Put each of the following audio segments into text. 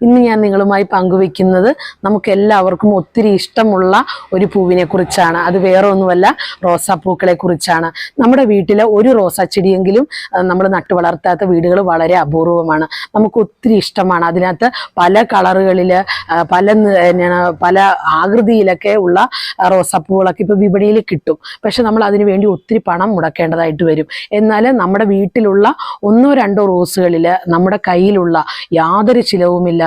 ഇന്ന് ഞാൻ നിങ്ങളുമായി പങ്കുവെക്കുന്നത് നമുക്ക് എല്ലാവർക്കും ഒത്തിരി ഇഷ്ടമുള്ള ഒരു പൂവിനെ കുറിച്ചാണ്. അത് വേറെ ഒന്നുമല്ല റോസാപ്പൂക്കളെ കുറിച്ചാണ്. നമ്മുടെ വീട്ടിലെ ഒരു റോസാ ചെടിയെങ്കിലും നമ്മൾ നട്ടു വളർത്താത്ത വീടുകൾ വളരെ അപൂർവമാണ്. നമുക്ക് ഒത്തിരി ഇഷ്ടമാണ്. അതിനകത്ത് പല കളറുകളിൽ പല പല ആകൃതിയിലൊക്കെ ഉള്ള റോസാപ്പൂകളൊക്കെ ഇപ്പോൾ വിപണിയിൽ കിട്ടും. പക്ഷെ നമ്മൾ അതിനു വേണ്ടി ഒത്തിരി പണം മുടക്കേണ്ടതായിട്ട് വരും. എന്നാൽ നമ്മുടെ വീട്ടിലുള്ള ഒന്നോ രണ്ടോ റോസുകളിൽ നമ്മുടെ കയ്യിലുള്ള യാതൊരു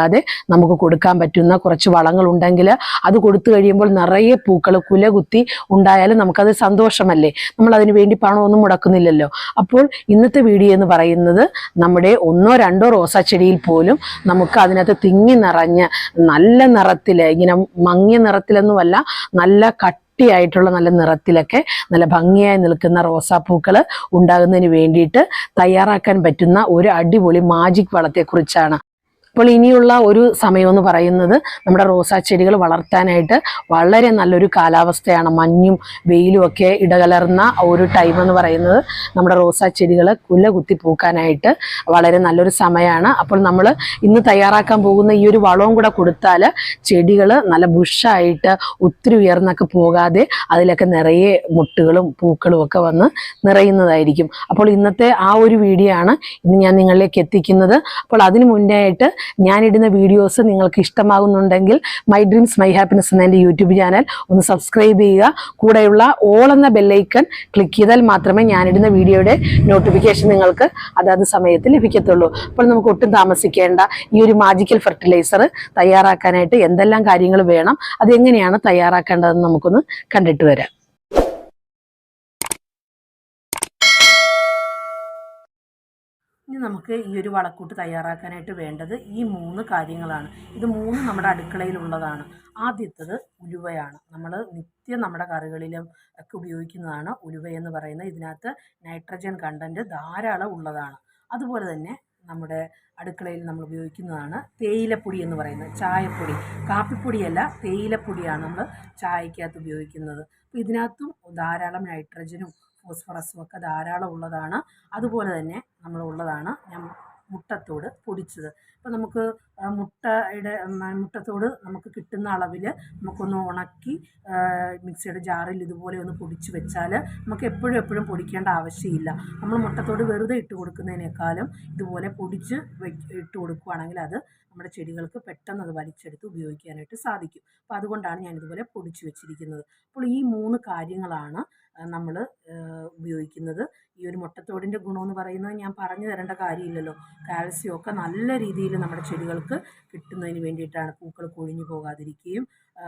ചിലവുമില്ലാതെ നമുക്ക് കൊടുക്കാൻ പറ്റുന്ന കുറച്ച് വളങ്ങൾ ഉണ്ടെങ്കിൽ അത് കൊടുത്തു കഴിയുമ്പോൾ നിറയെ പൂക്കൾ കുലകുത്തി ഉണ്ടായാലും നമുക്കത് സന്തോഷമല്ലേ? നമ്മൾ അതിന് വേണ്ടി പണമൊന്നും മുടക്കുന്നില്ലല്ലോ. അപ്പോൾ ഇന്നത്തെ വീഡിയോ എന്ന് പറയുന്നത് നമ്മുടെ ഒന്നോ രണ്ടോ റോസാ ചെടിയിൽ പോലും നമുക്ക് അതിനകത്ത് തിങ്ങി നിറഞ്ഞ് നല്ല നിറത്തിൽ ഇങ്ങനെ മങ്ങിയ നിറത്തിലൊന്നുമല്ല നല്ല കട്ടിയായിട്ടുള്ള നല്ല നിറത്തിലൊക്കെ നല്ല ഭംഗിയായി നിൽക്കുന്ന റോസാപ്പൂക്കൾ ഉണ്ടാകുന്നതിന് വേണ്ടിയിട്ട് തയ്യാറാക്കാൻ പറ്റുന്ന ഒരു അടിപൊളി മാജിക് വളത്തെക്കുറിച്ചാണ് അപ്പോൾ ഇനിയുള്ള ഒരു സമയമെന്ന് പറയുന്നത് നമ്മുടെ റോസാ ചെടികൾ വളർത്താനായിട്ട് വളരെ നല്ലൊരു കാലാവസ്ഥയാണ്. മഞ്ഞും വെയിലും ഒക്കെ ഇടകലർന്ന ഒരു ടൈം എന്ന് പറയുന്നത് നമ്മുടെ റോസാ ചെടികൾ കുല കുത്തി പൂക്കാനായിട്ട് വളരെ നല്ലൊരു സമയമാണ്. അപ്പോൾ നമ്മൾ ഇന്ന് തയ്യാറാക്കാൻ പോകുന്ന ഈ ഒരു വളവും കൂടെ കൊടുത്താൽ ചെടികൾ നല്ല ബുഷായിട്ട് ഒത്തിരി ഉയർന്നൊക്കെ പോകാതെ അതിലൊക്കെ നിറയെ മുട്ടുകളും പൂക്കളും ഒക്കെ വന്ന് നിറയുന്നതായിരിക്കും. അപ്പോൾ ഇന്നത്തെ ആ ഒരു വീഡിയോ ആണ് ഇന്ന് ഞാൻ നിങ്ങളിലേക്ക് എത്തിക്കുന്നത്. അപ്പോൾ അതിനു മുന്നേ ആയിട്ട് ഞാനിടുന്ന വീഡിയോസ് നിങ്ങൾക്ക് ഇഷ്ടമാകുന്നുണ്ടെങ്കിൽ മൈ ഡ്രീംസ് മൈ ഹാപ്പിനെസ് എന്ന എന്റെ യൂട്യൂബ് ചാനൽ ഒന്ന് സബ്സ്ക്രൈബ് ചെയ്യുക. കൂടെയുള്ള ഓൾ എന്ന ബെല്ലൈക്കൺ ക്ലിക്ക് ചെയ്താൽ മാത്രമേ ഞാനിടുന്ന വീഡിയോയുടെ നോട്ടിഫിക്കേഷൻ നിങ്ങൾക്ക് അതാത് സമയത്ത് ലഭിക്കത്തുള്ളൂ. അപ്പോൾ നമുക്ക് ഒട്ടും താമസിക്കേണ്ട ഈ ഒരു മാജിക്കൽ ഫെർട്ടിലൈസർ തയ്യാറാക്കാനായിട്ട് എന്തെല്ലാം കാര്യങ്ങൾ വേണം അതെങ്ങനെയാണ് തയ്യാറാക്കേണ്ടതെന്ന് നമുക്കൊന്ന് കണ്ടിട്ട് വരാം. ഇനി നമുക്ക് ഈ ഒരു വളക്കൂട്ട് തയ്യാറാക്കാനായിട്ട് വേണ്ടത് ഈ മൂന്ന് കാര്യങ്ങളാണ്. ഇത് മൂന്ന് നമ്മുടെ അടുക്കളയിലുള്ളതാണ്. ആദ്യത്തത് ഉലുവയാണ്. നമ്മൾ നിത്യം നമ്മുടെ കറികളിലും ഒക്കെ ഉപയോഗിക്കുന്നതാണ് ഉലുവ എന്ന് പറയുന്നത്. ഇതിനകത്ത് നൈട്രജൻ കണ്ടന്റ് ധാരാളം ഉള്ളതാണ്. അതുപോലെ തന്നെ നമ്മുടെ അടുക്കളയിൽ നമ്മൾ ഉപയോഗിക്കുന്നതാണ് തേയിലപ്പൊടി എന്ന് പറയുന്നത്. ചായപ്പൊടി. കാപ്പിപ്പൊടിയല്ല തേയിലപ്പൊടിയാണ് നമ്മൾ ചായക്കകത്ത് ഉപയോഗിക്കുന്നത്. അപ്പോൾ ഇതിനകത്തും ധാരാളം നൈട്രജനും ഫോസ്ഫറസും ഒക്കെ ധാരാളം ഉള്ളതാണ് അതുപോലെ തന്നെ നമ്മൾ ഉള്ളതാണ് ഞാൻ മുട്ടത്തോട് പൊടിച്ചത്. അപ്പോൾ നമുക്ക് മുട്ടയുടെ മുട്ടത്തോട് നമുക്ക് കിട്ടുന്ന അളവിൽ നമുക്കൊന്ന് ഉണക്കി മിക്സിയുടെ ജാറിൽ ഇതുപോലെ ഒന്ന് പൊടിച്ച് വെച്ചാൽ നമുക്ക് എപ്പോഴും എപ്പോഴും പൊടിക്കേണ്ട ആവശ്യമില്ല. നമ്മൾ മുട്ടത്തോട് വെറുതെ ഇട്ട് കൊടുക്കുന്നതിനേക്കാളും ഇതുപോലെ പൊടിച്ച് ഇട്ട് കൊടുക്കുകയാണെങ്കിൽ അത് നമ്മുടെ ചെടികൾക്ക് പെട്ടെന്ന് അത് വലിച്ചെടുത്ത് ഉപയോഗിക്കാനായിട്ട് സാധിക്കും. അപ്പോൾ അതുകൊണ്ടാണ് ഞാൻ ഇതുപോലെ പൊടിച്ച് വെച്ചിരിക്കുന്നത്. അപ്പോൾ ഈ മൂന്ന് കാര്യങ്ങളാണ് നമ്മൾ ഉപയോഗിക്കുന്നത്. ഈ ഒരു മുട്ടത്തോടിന്റെ ഗുണമെന്ന് പറയുന്നത് ഞാൻ പറഞ്ഞു തരേണ്ട കാര്യമില്ലല്ലോ. കാൽസ്യം ഒക്കെ നല്ല രീതിയിൽ നമ്മുടെ ചെടികൾക്ക് കിട്ടുന്നതിന് വേണ്ടിയിട്ടാണ് പൂക്കൾ കൊഴിഞ്ഞു പോകാതിരിക്കുകയും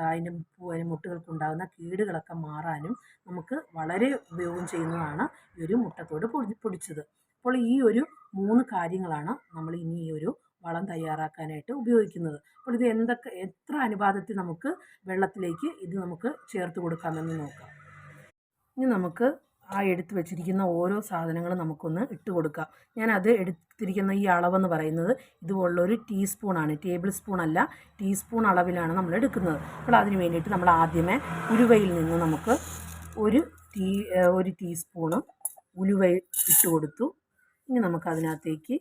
അതിന്റെ അതിന്റെ മുട്ടുകൾക്കുണ്ടാകുന്ന കീടുകളൊക്കെ മാറാനും നമുക്ക് വളരെ ഉപയോഗം ചെയ്യുന്നതാണ് ഈ ഒരു മുട്ടത്തോട് പൊടി പൊടിച്ചത്. അപ്പോൾ ഈ ഒരു മൂന്ന് കാര്യങ്ങളാണ് നമ്മൾ ഇനി ഈ ഒരു വളം തയ്യാറാക്കാനായിട്ട് ഉപയോഗിക്കുന്നത്. അപ്പോൾ ഇത് എന്തൊക്കെ എത്ര അനുപാതത്തിൽ നമുക്ക് വെള്ളത്തിലേക്ക് ഇത് നമുക്ക് ചേർത്ത് കൊടുക്കാമെന്ന് നോക്കാം. ഇനി നമുക്ക് ആ എടുത്ത് വെച്ചിരിക്കുന്ന ഓരോ സാധനങ്ങളും നമുക്കൊന്ന് ഇട്ട് കൊടുക്കാം. ഞാൻ അത് എടുത്തിരിക്കുന്ന ഈ അളവെന്ന് പറയുന്നത് ഇതുപോലുള്ളൊരു ടീസ്പൂണാണ് ടേബിൾ സ്പൂൺ അല്ല ടീസ്പൂൺ അളവിലാണ് നമ്മൾ എടുക്കുന്നത്. അപ്പോൾ അതിന് വേണ്ടിയിട്ട് നമ്മൾ ആദ്യമേ ഉലുവയിൽ നിന്ന് നമുക്ക് ഒരു ടീ ഒരു ടീസ്പൂണ് ഉലുവ ഇട്ട് കൊടുത്തു. ഇനി നമുക്ക് അതിനകത്തേക്ക്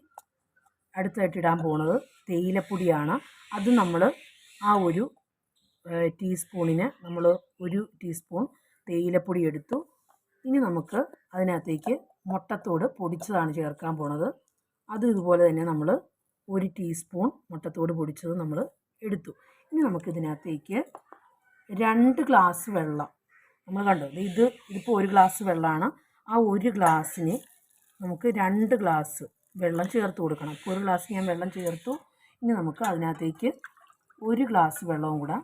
അടുത്തായിട്ട് ഇടാൻ പോണത് തേയിലപ്പൊടിയാണ്. അത് നമ്മൾ ആ ഒരു ടീസ്പൂണിന് നമ്മൾ ഒരു ടീസ്പൂൺ തേയിലപ്പൊടി എടുത്തു. ഇനി നമുക്ക് അതിനകത്തേക്ക് മുട്ടത്തോട് പൊടിച്ചതാണ് ചേർക്കാൻ പോണത്. അത് ഇതുപോലെ തന്നെ നമ്മൾ ഒരു ടീസ്പൂൺ മുട്ടത്തോട് പൊടിച്ചത് നമ്മൾ എടുത്തു. ഇനി നമുക്ക് നമുക്കിതിനകത്തേക്ക് രണ്ട് ഗ്ലാസ് വെള്ളം. നമ്മൾ കണ്ടു? ഇത് ഇതിപ്പോൾ ഒരു ഗ്ലാസ് വെള്ളമാണ് ആ ഒരു ഗ്ലാസ്സിന് നമുക്ക് രണ്ട് ഗ്ലാസ് വെള്ളം ചേർത്ത് കൊടുക്കണം. ഇപ്പോൾ ഒരു ഗ്ലാസ് ഞാൻ വെള്ളം ചേർത്തു. ഇനി നമുക്ക് അതിനകത്തേക്ക് ഒരു ഗ്ലാസ് വെള്ളവും കൂടെ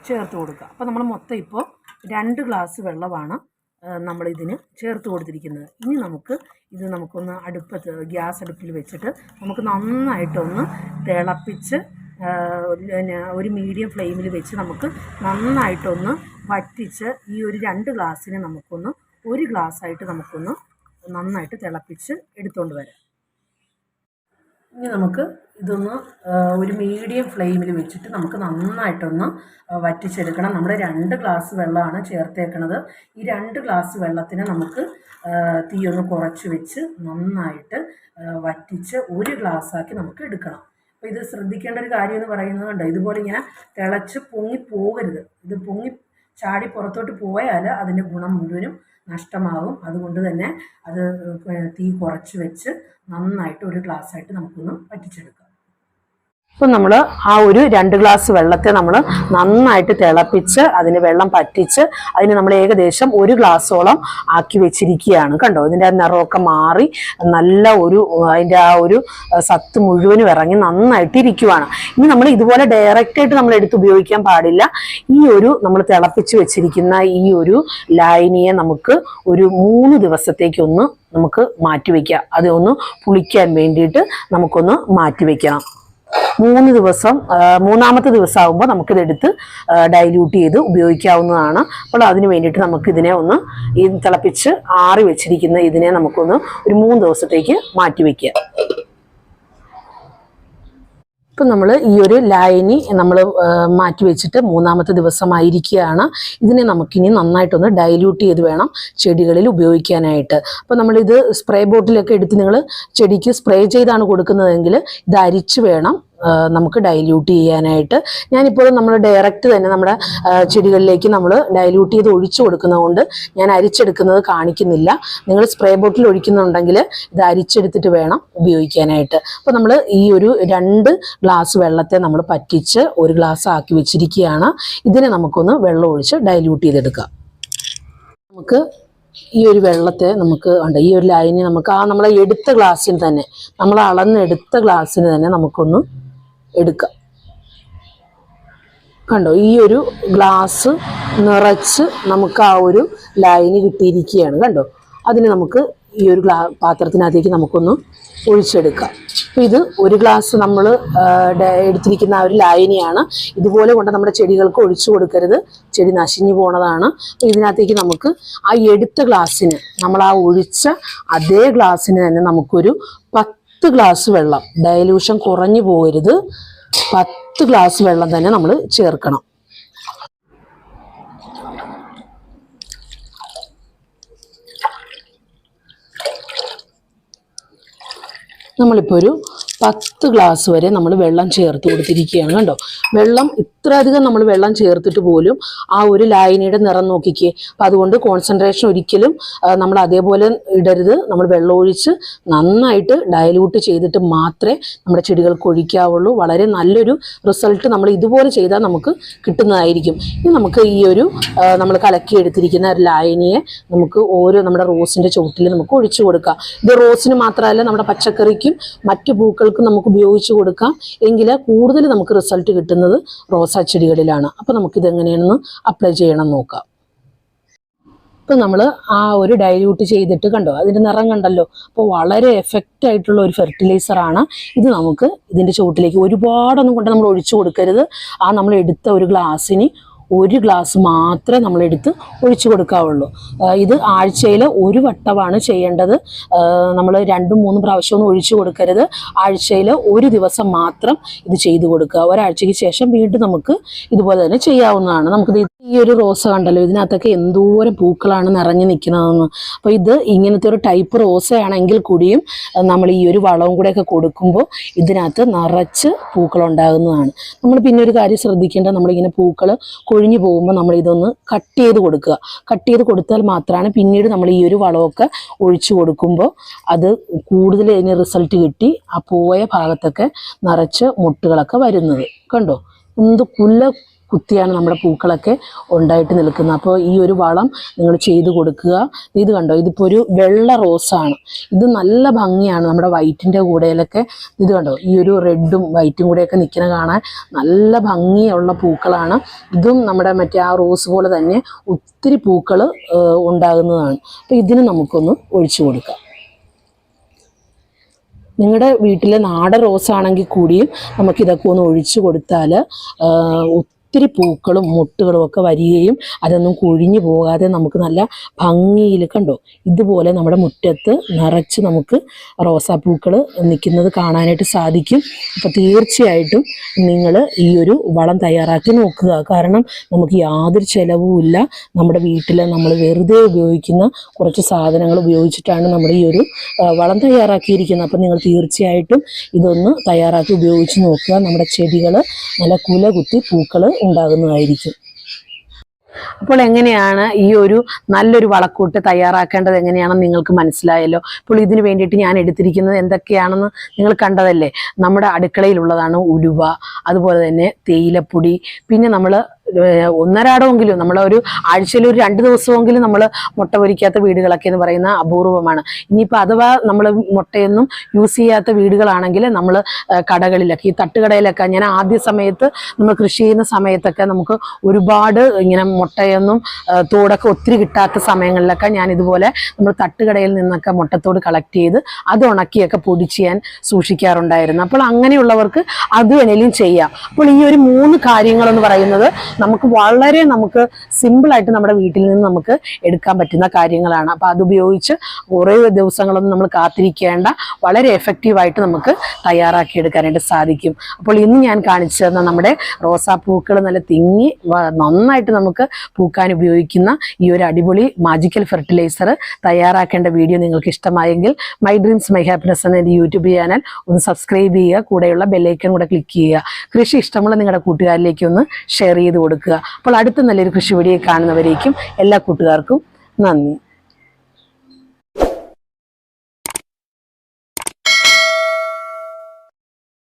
ചേർത്ത് കൊടുക്കുക അപ്പോൾ നമ്മൾ മൊത്തം ഇപ്പോൾ രണ്ട് ഗ്ലാസ് വെള്ളമാണ് നമ്മളിതിന് ചേർത്ത് കൊടുത്തിരിക്കുന്നത്. ഇനി നമുക്ക് ഇത് നമുക്കൊന്ന് അടുപ്പത്ത് ഗ്യാസ് അടുപ്പിൽ വെച്ചിട്ട് നമുക്ക് നന്നായിട്ടൊന്ന് തിളപ്പിച്ച് പിന്നെ ഒരു മീഡിയം ഫ്ലെയിമിൽ വെച്ച് നമുക്ക് നന്നായിട്ടൊന്ന് വറ്റിച്ച് ഈ ഒരു രണ്ട് ഗ്ലാസ്സിന് നമുക്കൊന്ന് ഒരു ഗ്ലാസ്സായിട്ട് നമുക്കൊന്ന് നന്നായിട്ട് തിളപ്പിച്ച് എടുത്തുകൊണ്ട് വരാം. ഇനി നമുക്ക് ഇതൊന്ന് ഒരു മീഡിയം ഫ്ലെയിമിൽ വെച്ചിട്ട് നമുക്ക് നന്നായിട്ടൊന്ന് വറ്റിച്ചെടുക്കണം. നമ്മൾ രണ്ട് ഗ്ലാസ് വെള്ളമാണ് ചേർത്തേക്കണത്. ഈ രണ്ട് ഗ്ലാസ് വെള്ളത്തിന് നമുക്ക് തീ ഒന്ന് കുറച്ച് വെച്ച് നന്നായിട്ട് വറ്റിച്ച് ഒരു ഗ്ലാസ്സാക്കി നമുക്ക് എടുക്കണം. അപ്പോൾ ഇത് ശ്രദ്ധിക്കേണ്ട ഒരു കാര്യം എന്ന് പറയുന്നത് കണ്ടോ? ഇതുപോലെ ഇങ്ങനെ തിളച്ച് പൊങ്ങി പോകരുത്. ഇത് പൊങ്ങി ചാടി പുറത്തോട്ട് പോയാൽ അതിന്റെ ഗുണം മുഴുവനും നഷ്ടമാകും അതുകൊണ്ട് തന്നെ അത് തീ കുറച്ച് വെച്ച് നന്നായിട്ട് ഒരു ഗ്ലാസ്സായിട്ട് നമുക്കൊന്ന് വറ്റിച്ചെടുക്കാം. ഇപ്പം നമ്മൾ ആ ഒരു രണ്ട് ഗ്ലാസ് വെള്ളത്തെ നമ്മൾ നന്നായിട്ട് തിളപ്പിച്ച് അതിന് വെള്ളം പറ്റിച്ച് അതിന് നമ്മൾ ഏകദേശം ഒരു ഗ്ലാസ്സോളം ആക്കി വെച്ചിരിക്കുകയാണ് കണ്ടോ? ഇതിന്റെ ആ നിറമൊക്കെ മാറി നല്ല ഒരു അതിന്റെ ആ ഒരു സത്ത് മുഴുവനും ഇറങ്ങി നന്നായിട്ട് ഇരിക്കുവാണ്. ഇനി നമ്മൾ ഇതുപോലെ ഡയറക്റ്റായിട്ട് നമ്മൾ എടുത്ത് ഉപയോഗിക്കാൻ പാടില്ല. ഈ ഒരു നമ്മൾ തിളപ്പിച്ച് വെച്ചിരിക്കുന്ന ഈ ഒരു ലായനിയെ നമുക്ക് ഒരു മൂന്ന് ദിവസത്തേക്കൊന്ന് നമുക്ക് മാറ്റിവെക്കാം അതൊന്ന് പുളിക്കാൻ വേണ്ടിയിട്ട് നമുക്കൊന്ന് മാറ്റിവെക്കണം മൂന്ന് ദിവസം മൂന്നാമത്തെ ദിവസം ആകുമ്പോൾ നമുക്കിതെടുത്ത് ഡൈല്യൂട്ട് ചെയ്ത് ഉപയോഗിക്കാവുന്നതാണ്. അപ്പോൾ അതിന് വേണ്ടിയിട്ട് നമുക്കിതിനെ ഒന്ന് ഈ തിളപ്പിച്ച് ആറി വെച്ചിരിക്കുന്ന ഇതിനെ നമുക്കൊന്ന് ഒരു മൂന്ന് ദിവസത്തേക്ക് മാറ്റി വയ്ക്കുക ഇപ്പം നമ്മൾ ഈ ഒരു ലായനി നമ്മൾ മാറ്റി വെച്ചിട്ട് മൂന്നാമത്തെ ദിവസമായിരിക്കുകയാണ്. ഇതിനെ നമുക്കിനി നന്നായിട്ടൊന്ന് ഡൈല്യൂട്ട് ചെയ്ത് വേണം ചെടികളിൽ ഉപയോഗിക്കാനായിട്ട്. അപ്പം നമ്മളിത് സ്പ്രേ ബോട്ടിലൊക്കെ എടുത്ത് നിങ്ങൾ ചെടിക്ക് സ്പ്രേ ചെയ്താണ് കൊടുക്കുന്നതെങ്കിൽ ഇത് അരിച്ച് വേണം നമുക്ക് ഡൈല്യൂട്ട് ചെയ്യാനായിട്ട്. ഞാനിപ്പോൾ നമ്മൾ ഡയറക്റ്റ് തന്നെ നമ്മുടെ ചെടികളിലേക്ക് നമ്മൾ ഡൈല്യൂട്ട് ചെയ്ത് ഒഴിച്ചു കൊടുക്കുന്നതുകൊണ്ട് ഞാൻ അരിച്ചെടുക്കുന്നത് കാണിക്കുന്നില്ല. നിങ്ങൾ സ്പ്രേ ബോട്ടിൽ ഒഴിക്കുന്നുണ്ടെങ്കിൽ ഇത് അരിച്ചെടുത്തിട്ട് വേണം ഉപയോഗിക്കാനായിട്ട്. അപ്പോൾ നമ്മൾ ഈ ഒരു രണ്ട് ഗ്ലാസ് വെള്ളത്തെ നമ്മൾ പറ്റിച്ച് ഒരു ഗ്ലാസ് ആക്കി വെച്ചിരിക്കുകയാണ്. ഇതിനെ നമുക്കൊന്ന് വെള്ളം ഒഴിച്ച് ഡൈല്യൂട്ട് ചെയ്തെടുക്കാം. നമുക്ക് ഈ ഒരു വെള്ളത്തെ നമുക്ക് ഉണ്ട് ഈ ഒരു ലൈനിൽ നമുക്ക് ആ നമ്മളെ എടുത്ത ഗ്ലാസ്സിന് തന്നെ നമ്മൾ അളന്നെടുത്ത ഗ്ലാസ്സിന് തന്നെ നമുക്കൊന്ന് എടുക്കാം. കണ്ടോ ഈ ഒരു ഗ്ലാസ് നിറച്ച് നമുക്ക് ആ ഒരു ലൈന് കിട്ടിയിരിക്കുകയാണ് കണ്ടോ? അതിന് നമുക്ക് ഈ ഒരു ഗ്ലാ പാത്രത്തിനകത്തേക്ക് നമുക്കൊന്ന് ഒഴിച്ചെടുക്കാം. അപ്പോൾ ഇത് ഒരു ഗ്ലാസ് നമ്മൾ എടുത്തിരിക്കുന്ന ആ ഒരു ലായനിയാണ് ഇതുപോലെ കൊണ്ട് നമ്മുടെ ചെടികൾക്ക് ഒഴിച്ചു കൊടുക്കരുത്. ചെടി നശിഞ്ഞു പോണതാണ്. ഇതിനകത്തേക്ക് നമുക്ക് ആ എടുത്ത ഗ്ലാസ്സിന് നമ്മൾ ആ ഒഴിച്ച അതേ ഗ്ലാസ്സിന് തന്നെ നമുക്കൊരു പത്ത് ഗ്ലാസ് വെള്ളം. ഡയലൂഷൻ കുറഞ്ഞു പോകരുത്. പത്ത് ഗ്ലാസ് വെള്ളം തന്നെ നമ്മൾ ചേർക്കണം. നമ്മളിപ്പോൾ ഒരു പത്ത് ഗ്ലാസ് വരെ നമ്മൾ വെള്ളം ചേർത്ത് കൊടുത്തിരിക്കുകയാണ് കണ്ടോ? വെള്ളം ഇത്ര അധികം നമ്മൾ വെള്ളം ചേർത്തിട്ട് പോലും ആ ഒരു ലായനിയുടെ നിറം നോക്കിക്കേ. അപ്പം അതുകൊണ്ട് കോൺസെൻട്രേഷൻ ഒരിക്കലും നമ്മൾ അതേപോലെ ഇടരുത്. നമ്മൾ വെള്ളം ഒഴിച്ച് നന്നായിട്ട് ഡയലൂട്ട് ചെയ്തിട്ട് മാത്രമേ നമ്മുടെ ചെടികൾക്ക് ഒഴിക്കാവുള്ളൂ വളരെ നല്ലൊരു റിസൾട്ട് നമ്മൾ ഇതുപോലെ ചെയ്താൽ നമുക്ക് കിട്ടുന്നതായിരിക്കും. ഇനി നമുക്ക് ഈ ഒരു നമ്മൾ കലക്കി എടുത്തിരിക്കുന്ന ഒരു ലായനിയെ നമുക്ക് ഓരോ നമ്മുടെ റോസിന്റെ ചുവട്ടിൽ നമുക്ക് ഒഴിച്ചു കൊടുക്കാം. ഇത് റോസിന് മാത്രമല്ല നമ്മുടെ പച്ചക്കറിക്കും മറ്റു പൂക്കൾക്കും നമുക്ക് ഉപയോഗിച്ച് കൊടുക്കാം. എങ്കിൽ കൂടുതൽ നമുക്ക് റിസൾട്ട് കിട്ടുന്നത് റോസാ ചെടികളിലാണ്. അപ്പോൾ നമുക്കിത് എങ്ങനെയാണെന്ന് അപ്ലൈ ചെയ്യണം നോക്കാം. ഇപ്പം നമ്മൾ ആ ഒരു ഡൈല്യൂട്ട് ചെയ്തിട്ട് കണ്ടോ? അതിന്റെ നിറം കണ്ടല്ലോ? അപ്പോൾ വളരെ എഫക്റ്റ് ആയിട്ടുള്ള ഒരു ഫെർട്ടിലൈസറാണ് ഇത് നമുക്ക് ഇതിന്റെ ചുവട്ടിലേക്ക് ഒരുപാടൊന്നും കൊണ്ട് നമ്മൾ ഒഴിച്ചു കൊടുക്കരുത്. ആ നമ്മൾ എടുത്ത ഒരു ഗ്ലാസ്സിന് ഒരു ഗ്ലാസ് മാത്രമേ നമ്മളെടുത്ത് ഒഴിച്ചു കൊടുക്കാവുള്ളൂ. ഇത് ആഴ്ചയിൽ ഒരു വട്ടമാണ് ചെയ്യേണ്ടത്. നമ്മൾ രണ്ടും മൂന്നും പ്രാവശ്യമൊന്നും ഒഴിച്ചു കൊടുക്കരുത്. ആഴ്ചയിൽ ഒരു ദിവസം മാത്രം ഇത് ചെയ്തു കൊടുക്കുക. ഒരാഴ്ചയ്ക്ക് ശേഷം വീണ്ടും നമുക്ക് ഇതുപോലെ തന്നെ ചെയ്യാവുന്നതാണ്. നമുക്കിത് ഈ ഒരു റോസ കണ്ടല്ലോ. ഇതിനകത്തൊക്കെ എന്തോരം പൂക്കളാണ് നിറഞ്ഞു നിൽക്കുന്നതെന്ന്. അപ്പോൾ ഇത് ഇങ്ങനത്തെ ഒരു ടൈപ്പ് റോസയാണെങ്കിൽ കൂടിയും നമ്മൾ ഈ ഒരു വളവും കൂടെയൊക്കെ കൊടുക്കുമ്പോൾ ഇതിനകത്ത് നിറച്ച് പൂക്കൾ ഉണ്ടാകുന്നതാണ് നമ്മൾ പിന്നെ ഒരു കാര്യം ശ്രദ്ധിക്കേണ്ടത് നമ്മളിങ്ങനെ പൂക്കൾ കൊഴിഞ്ഞു പോകുമ്പോൾ നമ്മൾ ഇതൊന്ന് കട്ട് ചെയ്ത് കൊടുക്കുക. കട്ട് ചെയ്ത് കൊടുത്താൽ മാത്രമാണ് പിന്നീട് നമ്മൾ ഈ ഒരു വളമൊക്കെ ഒഴിച്ചു കൊടുക്കുമ്പോൾ അത് കൂടുതൽ അതിന് റിസൾട്ട് കിട്ടി ആ പോയ ഭാഗത്തൊക്കെ നിറച്ച് മുട്ടുകളൊക്കെ വരുന്നത്. കണ്ടോ? എന്ത് കുല്ല കുത്തിയാണ് നമ്മുടെ പൂക്കളൊക്കെ ഉണ്ടായിട്ട് നിൽക്കുന്നത്. അപ്പോൾ ഈ ഒരു വളം നിങ്ങൾ ചെയ്ത് കൊടുക്കുക. ഇത് കണ്ടോ? ഇതിപ്പോൾ ഒരു വെള്ള റോസാണ്. ഇത് നല്ല ഭംഗിയാണ് നമ്മുടെ വൈറ്റിന്റെ കൂടെയിലൊക്കെ ഇത് കണ്ടോ? ഈ ഒരു റെഡും വൈറ്റും കൂടെയൊക്കെ നിൽക്കുന്ന കാണാൻ നല്ല ഭംഗിയുള്ള പൂക്കളാണ്. ഇതും നമ്മുടെ മറ്റേ ആ റോസ് പോലെ തന്നെ ഒത്തിരി പൂക്കൾ ഉണ്ടാകുന്നതാണ്. അപ്പോൾ ഇതിന് നമുക്കൊന്ന് ഒഴിച്ചു കൊടുക്കാം. നിങ്ങളുടെ വീട്ടിലെ നാടൻ റോസ് ആണെങ്കിൽ കൂടിയും നമുക്കിതൊക്കെ ഒന്ന് ഒഴിച്ചു കൊടുത്താൽ ഒത്തിരി പൂക്കളും മുട്ടുകളും ഒക്കെ വരികയും അതൊന്നും കുഴിഞ്ഞു പോകാതെ നമുക്ക് നല്ല ഭംഗിയിൽ കണ്ടോ? ഇതുപോലെ നമ്മുടെ മുറ്റത്ത് നിറച്ച് നമുക്ക് റോസാപ്പൂക്കൾ നിൽക്കുന്നത് കാണാനായിട്ട് സാധിക്കും. അപ്പോൾ തീർച്ചയായിട്ടും നിങ്ങൾ ഈ ഒരു വളം തയ്യാറാക്കി നോക്കുക. കാരണം നമുക്ക് യാതൊരു ചിലവുമില്ല നമ്മുടെ വീട്ടിൽ നമ്മൾ വെറുതെ ഉപയോഗിക്കുന്ന കുറച്ച് സാധനങ്ങൾ ഉപയോഗിച്ചിട്ടാണ് നമ്മൾ ഈ ഒരു വളം തയ്യാറാക്കിയിരിക്കുന്നത്. അപ്പം നിങ്ങൾ തീർച്ചയായിട്ടും ഇതൊന്ന് തയ്യാറാക്കി ഉപയോഗിച്ച് നോക്കുക. നമ്മുടെ ചെടികൾ നല്ല കുല കുത്തി പൂക്കൾ ഉണ്ടാകുന്നതായിരിക്കും. അപ്പോൾ എങ്ങനെയാണ് ഈ ഒരു നല്ലൊരു വളക്കൂട്ട് തയ്യാറാക്കേണ്ടത്? എങ്ങനെയാണെന്ന് നിങ്ങൾക്ക് മനസ്സിലായല്ലോ. അപ്പോൾ ഇതിന് വേണ്ടിയിട്ട് ഞാൻ എടുത്തിരിക്കുന്നത് എന്തൊക്കെയാണെന്ന് നിങ്ങൾ കണ്ടതല്ലേ? നമ്മുടെ അടുക്കളയിലുള്ളതാണ് ഉലുവ അതുപോലെ തന്നെ തേയിലപ്പൊടി പിന്നെ നമ്മൾ ഒന്നരാടമെങ്കിലും നമ്മൾ ഒരു ആഴ്ചയിൽ ഒരു രണ്ട് ദിവസമെങ്കിലും നമ്മൾ മുട്ട പൊരിക്കാത്ത വീടുകളൊക്കെ എന്ന് പറയുന്ന അപൂർവമാണ്. ഇനിയിപ്പോൾ അഥവാ നമ്മൾ മുട്ടയൊന്നും യൂസ് ചെയ്യാത്ത വീടുകളാണെങ്കിൽ നമ്മൾ കടകളിലൊക്കെ ഈ തട്ടുകടയിലൊക്കെ ഞാൻ ആദ്യ സമയത്ത് നമ്മൾ കൃഷി ചെയ്യുന്ന സമയത്തൊക്കെ നമുക്ക് ഒരുപാട് ഇങ്ങനെ മുട്ടയൊന്നും തോടൊക്കെ ഒത്തിരി കിട്ടാത്ത സമയങ്ങളിലൊക്കെ ഞാൻ ഇതുപോലെ നമ്മൾ തട്ടുകടയിൽ നിന്നൊക്കെ മുട്ടത്തോട് കളക്ട് ചെയ്ത് അത് ഉണക്കിയൊക്കെ പൊടിച്ച് ഞാൻ സൂക്ഷിക്കാറുണ്ടായിരുന്നു. അപ്പോൾ അങ്ങനെയുള്ളവർക്ക് അത് വേണേലും ചെയ്യാം. അപ്പോൾ ഈ ഒരു മൂന്ന് കാര്യങ്ങളെന്ന് പറയുന്നത് നമുക്ക് വളരെ നമുക്ക് സിമ്പിളായിട്ട് നമ്മുടെ വീട്ടിൽ നിന്ന് നമുക്ക് എടുക്കാൻ പറ്റുന്ന കാര്യങ്ങളാണ്. അപ്പോൾ അതുപയോഗിച്ച് കുറേ ദിവസങ്ങളൊന്നും നമ്മൾ കാത്തിരിക്കേണ്ട വളരെ എഫക്റ്റീവായിട്ട് നമുക്ക് തയ്യാറാക്കി എടുക്കാനായിട്ട് സാധിക്കും. അപ്പോൾ ഇന്ന് ഞാൻ കാണിച്ചു തന്ന നമ്മുടെ റോസാപ്പൂക്കൾ നല്ല തിങ്ങി നന്നായിട്ട് നമുക്ക് പൂക്കാൻ ഉപയോഗിക്കുന്ന ഈ ഒരു അടിപൊളി മാജിക്കൽ ഫെർട്ടിലൈസർ തയ്യാറാക്കേണ്ട വീഡിയോ നിങ്ങൾക്ക് ഇഷ്ടമായെങ്കിൽ മൈ ഡ്രീംസ് മൈ ഹാപ്പിനെസ് എന്ന എന്റെ യൂട്യൂബ് ചാനൽ ഒന്ന് സബ്സ്ക്രൈബ് ചെയ്യുക. കൂടെയുള്ള ബെല്ലൈക്കൺ കൂടെ ക്ലിക്ക് ചെയ്യുക. കൃഷി ഇഷ്ടമുള്ള നിങ്ങളുടെ കൂട്ടുകാരിലേക്ക് ഒന്ന് ഷെയർ ചെയ്ത് കൊടുക്കുക. അപ്പോൾ അടുത്ത നല്ലൊരു കൃഷി വീഡിയോ കാണുന്നവരേക്കും എല്ലാ കൂട്ടുകാർക്കും നന്ദി.